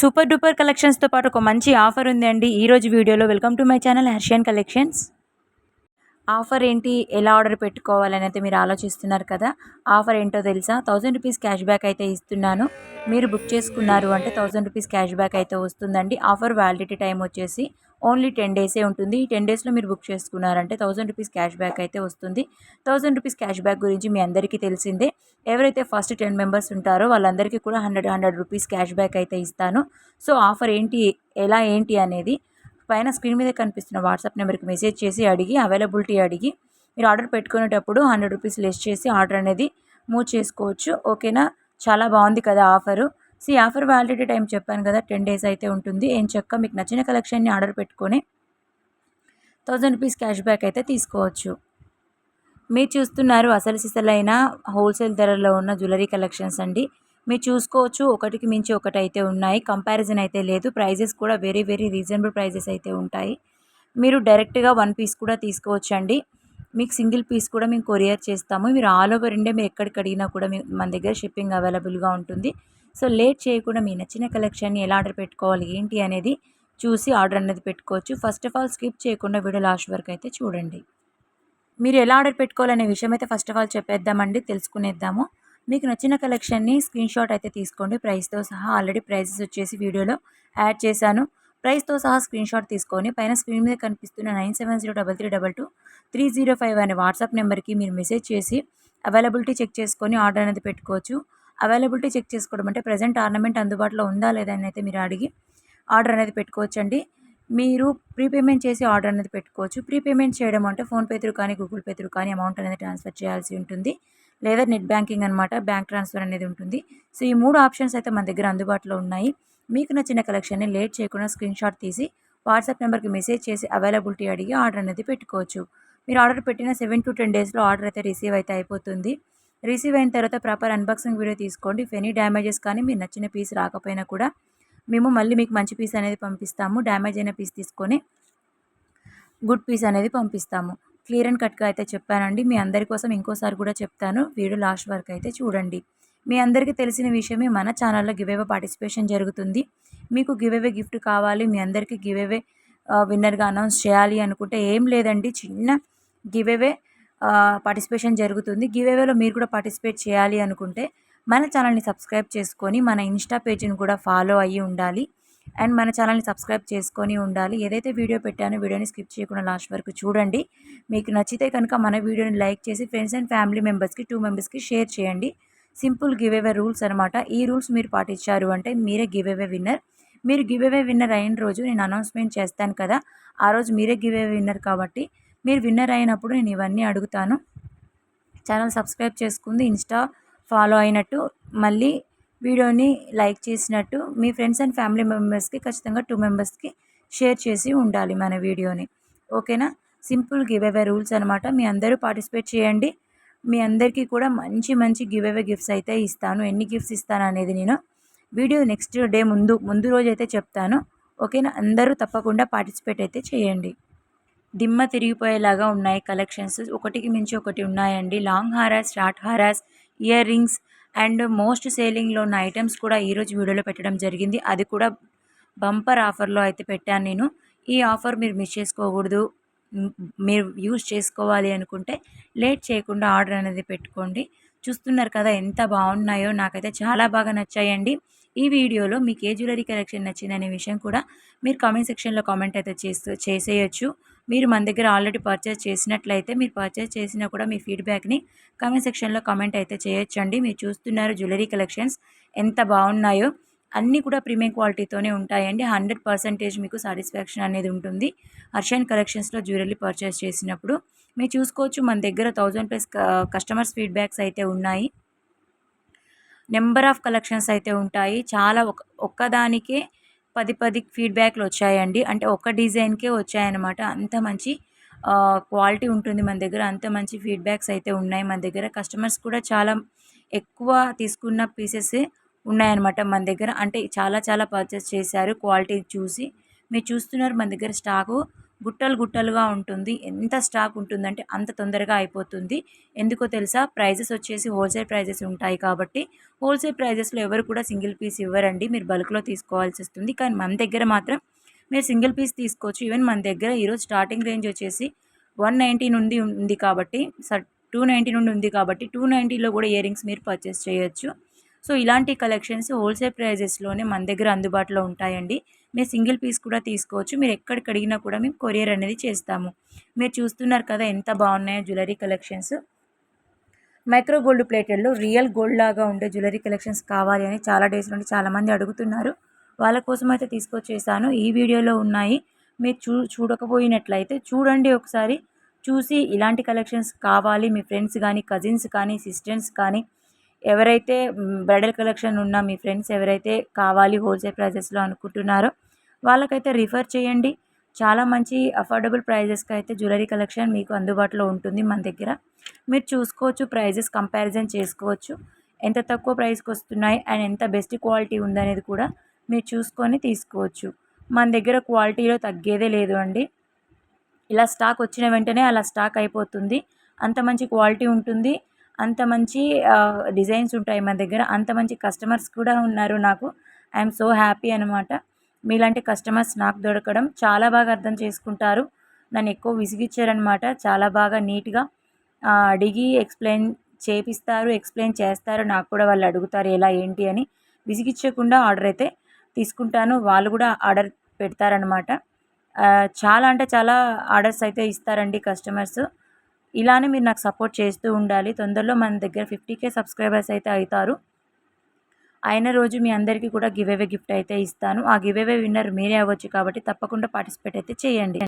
Super duper కలెక్షన్స్తో పాటు ఒక మంచి ఆఫర్ ఉంది అండి ఈరోజు వీడియోలో welcome to my channel Harshiyan collections. Offer ఏంటి? ఎలా ఆర్డర్ పెట్టుకోవాలని అయితే మీరు ఆలోచిస్తున్నారు కదా? ఆఫర్ ఏంటో తెలుసా? థౌజండ్ రూపీస్ క్యాష్ బ్యాక్ అయితే ఇస్తున్నాను. మీరు బుక్ చేసుకున్నారు అంటే థౌజండ్ రూపీస్ క్యాష్ బ్యాక్ అయితే వస్తుందండి. ఆఫర్ వ్యాలిడిటీ టైం వచ్చేసి ఓన్లీ టెన్ డేసే ఉంటుంది. ఈ టెన్ డేస్లో మీరు బుక్ చేసుకున్నారంటే థౌసండ్ రూపీస్ క్యాష్ బ్యాక్ అయితే వస్తుంది. థౌసండ్ రూపీస్ క్యాష్ బ్యాక్ గురించి మీ అందరికీ తెలిసిందే. ఎవరైతే ఫస్ట్ టెన్ మెంబర్స్ ఉంటారో వాళ్ళందరికీ కూడా hundred hundred rupees cash back అయితే ఇస్తాను. సో ఆఫర్ ఏంటి ఎలా ఏంటి అనేది పైన స్క్రీన్ మీద కనిపిస్తున్న వాట్సాప్ నెంబర్కి మెసేజ్ చేసి అడిగి అవైలబిలిటీ అడిగి మీరు ఆర్డర్ పెట్టుకునేటప్పుడు హండ్రెడ్ రూపీస్ లెస్ చేసి ఆర్డర్ అనేది మూవ్ చేసుకోవచ్చు. ఓకేనా? చాలా బాగుంది కదా offer. See offer validity time చెప్పాను కదా టెన్ డేస్ అయితే ఉంటుంది. ఏం చెక్క? మీకు నచ్చిన కలెక్షన్ని ఆర్డర్ పెట్టుకొని థౌజండ్ రూపీస్ క్యాష్ బ్యాక్ అయితే తీసుకోవచ్చు. మీరు చూస్తున్నారు అసలు సిసలైన హోల్సేల్ ధరలో ఉన్న జ్యువెలరీ కలెక్షన్స్ అండి. మీరు చూసుకోవచ్చు ఒకటికి మించి ఒకటి అయితే ఉన్నాయి. కంపారిజన్ అయితే లేదు. ప్రైజెస్ కూడా వెరీ వెరీ రీజనబుల్ ప్రైజెస్ అయితే ఉంటాయి. మీరు డైరెక్ట్గా వన్ పీస్ కూడా తీసుకోవచ్చు అండి మీకు సింగిల్ పీస్ కూడా మేము కొరియర్ చేస్తాము. మీరు ఆల్ ఓవర్ ఇండియా మీరు ఎక్కడికి అడిగినా కూడా మీ మన దగ్గర షిప్పింగ్ అవైలబుల్గా ఉంటుంది. సో లేట్ చేయకుండా మీ నచ్చిన కలెక్షన్ని ఎలా ఆర్డర్ పెట్టుకోవాలి ఏంటి అనేది చూసి ఆర్డర్ అనేది పెట్టుకోవచ్చు. ఫస్ట్ ఆఫ్ ఆల్ స్కిప్ చేయకుండా వీడియో లాస్ట్ వరకు అయితే చూడండి. మీరు ఎలా ఆర్డర్ పెట్టుకోవాలనే విషయం అయితే ఫస్ట్ ఆఫ్ ఆల్ చెప్పేద్దామండి తెలుసుకునేద్దాము. మీకు నచ్చిన కలెక్షన్ని స్క్రీన్ షాట్ అయితే తీసుకోండి. ప్రైస్తో సహా ఆల్రెడీ ప్రైజెస్ వచ్చేసి వీడియోలో యాడ్ చేశాను. ప్రైస్తో సహా స్క్రీన్ షాట్ తీసుకొని పైన స్క్రీన్ మీద కనిపిస్తున్న nine seven zero double three double two three zero five అనే వాట్సాప్ నెంబర్కి మీరు మెసేజ్ చేసి అవైలబిలిటీ చెక్ చేసుకొని ఆర్డర్ అనేది పెట్టుకోవచ్చు. అవైలబిలిటీ చెక్ చేసుకోవడం అంటే ప్రజెంట్ ఆర్నమెంట్ అందుబాటులో ఉందా లేదా అని అయితే మీరు అడిగి ఆర్డర్ అనేది పెట్టుకోవచ్చండి. మీరు ప్రీపేమెంట్ చేసి ఆర్డర్ అనేది పెట్టుకోవచ్చు. ప్రీపేమెంట్ చేయడం అంటే ఫోన్పే త్రూ కానీ గూగుల్ పే త్రూ కానీ అమౌంట్ అనేది ట్రాన్స్ఫర్ చేయాల్సి ఉంటుంది. లేదా నెట్ బ్యాంకింగ్ అనమాట బ్యాంక్ ట్రాన్స్ఫర్ అనేది ఉంటుంది. సో ఈ మూడు ఆప్షన్స్ అయితే మన దగ్గర అందుబాటులో ఉన్నాయి. మీకు నచ్చిన కలెక్షన్ని లేట్ చేయకుండా స్క్రీన్ షాట్ తీసి వాట్సాప్ నెంబర్కి మెసేజ్ చేసి అవైలబిలిటీ అడిగి ఆర్డర్ అనేది పెట్టుకోవచ్చు. మీరు ఆర్డర్ పెట్టిన సెవెన్ టు టెన్ డేస్లో ఆర్డర్ అయితే రిసీవ్ అయితే అయిపోతుంది. రిసీవ్ అయిన తర్వాత ప్రాపర్ అన్బాక్సింగ్ వీడియో తీసుకోండి. ఇఫ్ ఎనీ డ్యామేజెస్ కానీ మీరు నచ్చిన పీస్ రాకపోయినా కూడా మేము మళ్ళీ మీకు మంచి పీస్ అనేది పంపిస్తాము. డ్యామేజ్ అయిన పీస్ తీసుకొని గుడ్ పీస్ అనేది పంపిస్తాము. క్లియర్ అండ్ కట్గా అయితే చెప్పానండి. మీ అందరి కోసం ఇంకోసారి కూడా చెప్తాను. వీడియో లాస్ట్ వరకు అయితే చూడండి. మీ అందరికీ తెలిసిన విషయమే మన ఛానల్లో గివేవే పార్టిసిపేషన్ జరుగుతుంది. మీకు గివేవే గిఫ్ట్ కావాలి. మీ అందరికీ గివేవే విన్నర్గా అనౌన్స్ చేయాలి అనుకుంటే ఏం లేదండి. చిన్న గివేవే పార్టిసిపేషన్ జరుగుతుంది. గివేవేలో మీరు కూడా పార్టిసిపేట్ చేయాలి అనుకుంటే మన ఛానల్ని సబ్స్క్రైబ్ చేసుకొని మన ఇన్స్టా పేజీని కూడా ఫాలో అయ్యి ఉండాలి. అండ్ మన ఛానల్ని సబ్స్క్రైబ్ చేసుకొని ఉండాలి. ఏదైతే వీడియో పెట్టానో వీడియోని స్కిప్ చేయకుండా లాస్ట్ వరకు చూడండి. మీకు నచ్చితే కనుక మన వీడియోని లైక్ చేసి ఫ్రెండ్స్ అండ్ ఫ్యామిలీ మెంబర్స్కి టూ మెంబర్స్కి షేర్ చేయండి. సింపుల్ గివ్ అవే రూల్స్ అనమాట ఈ రూల్స్ మీరు పాటించారు అంటే మీరే గివ్ అవే విన్నర్. మీరు గివేవే విన్నర్ అయిన రోజు నేను అనౌన్స్మెంట్ చేస్తాను కదా. ఆ రోజు మీరే గివేవే విన్నర్ కాబట్టి మీరు విన్నర్ అయినప్పుడు నేను ఇవన్నీ అడుగుతాను. ఛానల్ సబ్స్క్రైబ్ చేసుకుంది ఇన్స్టా ఫాలో అయినట్టు మళ్ళీ వీడియోని లైక్ చేసినట్టు మీ ఫ్రెండ్స్ అండ్ ఫ్యామిలీ మెంబర్స్కి ఖచ్చితంగా టూ మెంబర్స్కి షేర్ చేసి ఉండాలి మన వీడియోని. ఓకేనా? సింపుల్ గివ్ అవే రూల్స్ అనమాట మీ అందరూ పార్టిసిపేట్ చేయండి. మీ అందరికీ కూడా మంచి మంచి గివ్ అవే గిఫ్ట్స్ అయితే ఇస్తాను. ఎన్ని గిఫ్ట్స్ ఇస్తాను అనేది నేను వీడియో నెక్స్ట్ డే ముందు ముందు రోజు అయితే చెప్తాను. ఓకేనా? అందరూ తప్పకుండా పార్టిసిపేట్ అయితే చేయండి. దిమ్మ తిరిగిపోయేలాగా ఉన్నాయి కలెక్షన్స్. ఒకటికి మించి ఒకటి ఉన్నాయండి. లాంగ్ హారాస్ షార్ట్ హారాస్ ఇయర్ రింగ్స్ అండ్ మోస్ట్ సేలింగ్లో ఉన్న ఐటమ్స్ కూడా ఈరోజు వీడియోలో పెట్టడం జరిగింది. అది కూడా బంపర్ ఆఫర్లో అయితే పెట్టాను నేను. ఈ ఆఫర్ మీరు మిస్ చేసుకోకూడదు. మీరు యూజ్ చేసుకోవాలి అనుకుంటే లేట్ చేయకుండా ఆర్డర్ అనేది పెట్టుకోండి. చూస్తున్నారు కదా ఎంత బాగున్నాయో. నాకైతే చాలా బాగా నచ్చాయండి. ఈ వీడియోలో మీకు ఏ జ్యువెలరీ కలెక్షన్ నచ్చిందనే విషయం కూడా మీరు కామెంట్ సెక్షన్లో కామెంట్ అయితే చేస్తూ చేసేయచ్చు. మీరు మన దగ్గర ఆల్రెడీ పర్చేస్ చేసినట్లయితే మీరు పర్చేస్ చేసినా కూడా మీ ఫీడ్బ్యాక్ని కామెంట్ సెక్షన్లో కామెంట్ అయితే చేయొచ్చండి. మీరు చూస్తున్నారు జ్యువెలరీ కలెక్షన్స్ ఎంత బాగున్నాయో. అన్నీ కూడా ప్రీమియం క్వాలిటీతోనే ఉంటాయండి. హండ్రెడ్ పర్సెంటేజ్ మీకు సాటిస్ఫాక్షన్ అనేది ఉంటుంది. హర్షన్ కలెక్షన్స్లో జ్యువెలరీ పర్చేస్ చేసినప్పుడు మీరు చూసుకోవచ్చు మన దగ్గర థౌజండ్ ప్లస్ కస్టమర్స్ ఫీడ్బ్యాక్స్ అయితే ఉన్నాయి. నెంబర్ ఆఫ్ కలెక్షన్స్ అయితే ఉంటాయి. చాలా ఒక ఒక్కదానికే పది పది ఫీడ్బ్యాక్లు వచ్చాయండి. అంటే ఒక డిజైన్కే వచ్చాయన్నమాట. అంత మంచి క్వాలిటీ ఉంటుంది మన దగ్గర. అంత మంచి ఫీడ్బ్యాక్స్ అయితే ఉన్నాయి మన దగ్గర. కస్టమర్స్ కూడా చాలా ఎక్కువ తీసుకున్న పీసెస్ ఉన్నాయన్నమాట మన దగ్గర. అంటే చాలా చాలా పర్చేస్ చేశారు. క్వాలిటీ చూసి మీరు చూస్తున్నారు మన దగ్గర స్టాకు గుట్టలు గుట్టలుగా ఉంటుంది. ఎంత స్టాక్ ఉంటుందంటే అంత తొందరగా అయిపోతుంది. ఎందుకో తెలుసా? ప్రైజెస్ వచ్చేసి హోల్సేల్ ప్రైజెస్ ఉంటాయి కాబట్టి హోల్సేల్ ప్రైజెస్లో ఎవరు కూడా సింగిల్ పీస్ ఇవ్వరండి. మీరు బల్క్లో తీసుకోవాల్సి వస్తుంది. కానీ మన దగ్గర మాత్రం మీరు సింగిల్ పీస్ తీసుకోవచ్చు. ఈవెన్ మన దగ్గర ఈరోజు స్టార్టింగ్ రేంజ్ వచ్చేసి వన్ నైంటీ నుండి ఉంది కాబట్టి టూ నైంటీ నుండి ఉంది కాబట్టి టూ నైంటీలో కూడా ఇయర్ రింగ్స్ మీరు పర్చేస్ చేయొచ్చు. సో ఇలాంటి కలెక్షన్స్ హోల్సేల్ ప్రైజెస్లోనే మన దగ్గర అందుబాటులో ఉంటాయండి. మీరు సింగిల్ పీస్ కూడా తీసుకోవచ్చు. మీరు ఎక్కడికి అడిగినా కూడా మేము కొరియర్ అనేది చేస్తాము. మీరు చూస్తున్నారు కదా ఎంత బాగున్నాయో జ్యువెలరీ కలెక్షన్స్. మైక్రో గోల్డ్ ప్లేటెడ్లో రియల్ గోల్డ్ లాగా ఉండే జ్యువెలరీ కలెక్షన్స్ కావాలి అని చాలా డేస్ నుండి చాలామంది అడుగుతున్నారు. వాళ్ళ కోసం అయితే తీసుకొచ్చేసాను. ఈ వీడియోలో ఉన్నాయి. మీరు చూ చూడకపోయినట్లయితే చూడండి ఒకసారి. చూసి ఇలాంటి కలెక్షన్స్ కావాలి. మీ ఫ్రెండ్స్ కానీ కజిన్స్ కానీ సిస్టర్స్ కానీ ఎవరైతే బ్రైడల్ కలెక్షన్ ఉన్న మీ ఫ్రెండ్స్ ఎవరైతే కావాలి హోల్సేల్ ప్రైజెస్లో అనుకుంటున్నారో వాళ్ళకైతే రిఫర్ చేయండి. చాలా మంచి అఫోర్డబుల్ ప్రైజెస్కి అయితే జ్యువెలరీ కలెక్షన్ మీకు అందుబాటులో ఉంటుంది మన దగ్గర. మీరు చూసుకోవచ్చు ప్రైజెస్ కంపారిజన్ చేసుకోవచ్చు. ఎంత తక్కువ ప్రైస్కి వస్తున్నాయి అండ్ ఎంత బెస్ట్ క్వాలిటీ ఉందనేది కూడా మీరు చూసుకొని తీసుకోవచ్చు. మన దగ్గర క్వాలిటీలో తగ్గేదే లేదు అండి. ఇలా స్టాక్ వచ్చిన వెంటనే అలా స్టాక్ అయిపోతుంది. అంత మంచి క్వాలిటీ ఉంటుంది. అంత మంచి డిజైన్స్ ఉంటాయి మన దగ్గర. అంత మంచి కస్టమర్స్ కూడా ఉన్నారు నాకు. ఐఎమ్ సో హ్యాపీ అనమాట మీలాంటి కస్టమర్స్ నాకు దొరకడం చాలా బాగా అర్థం చేసుకుంటారు. నన్ను ఎక్కువ విసిగిచ్చారనమాట చాలా బాగా నీట్గా అడిగి ఎక్స్ప్లెయిన్ చేపిస్తారు ఎక్స్ప్లెయిన్ చేస్తారు. నాకు కూడా వాళ్ళు అడుగుతారు ఎలా ఏంటి అని. విసిగిచ్చకుండా ఆర్డర్ అయితే తీసుకుంటాను. వాళ్ళు కూడా ఆర్డర్ పెడతారనమాట చాలా అంటే చాలా ఆర్డర్స్ అయితే ఇస్తారండి కస్టమర్స్. ఇలానే మీరు నాకు సపోర్ట్ చేస్తూ ఉండాలి. తొందరలో మన దగ్గర ఫిఫ్టీ కే సబ్స్క్రైబర్స్ అయితే అవుతారు. అయిన రోజు మీ అందరికీ కూడా గివ్ అవే గిఫ్ట్ అయితే ఇస్తాను. ఆ గివ్ అవే విన్నర్ మీరే అవ్వచ్చు కాబట్టి తప్పకుండా పార్టిసిపేట్ అయితే చేయండి.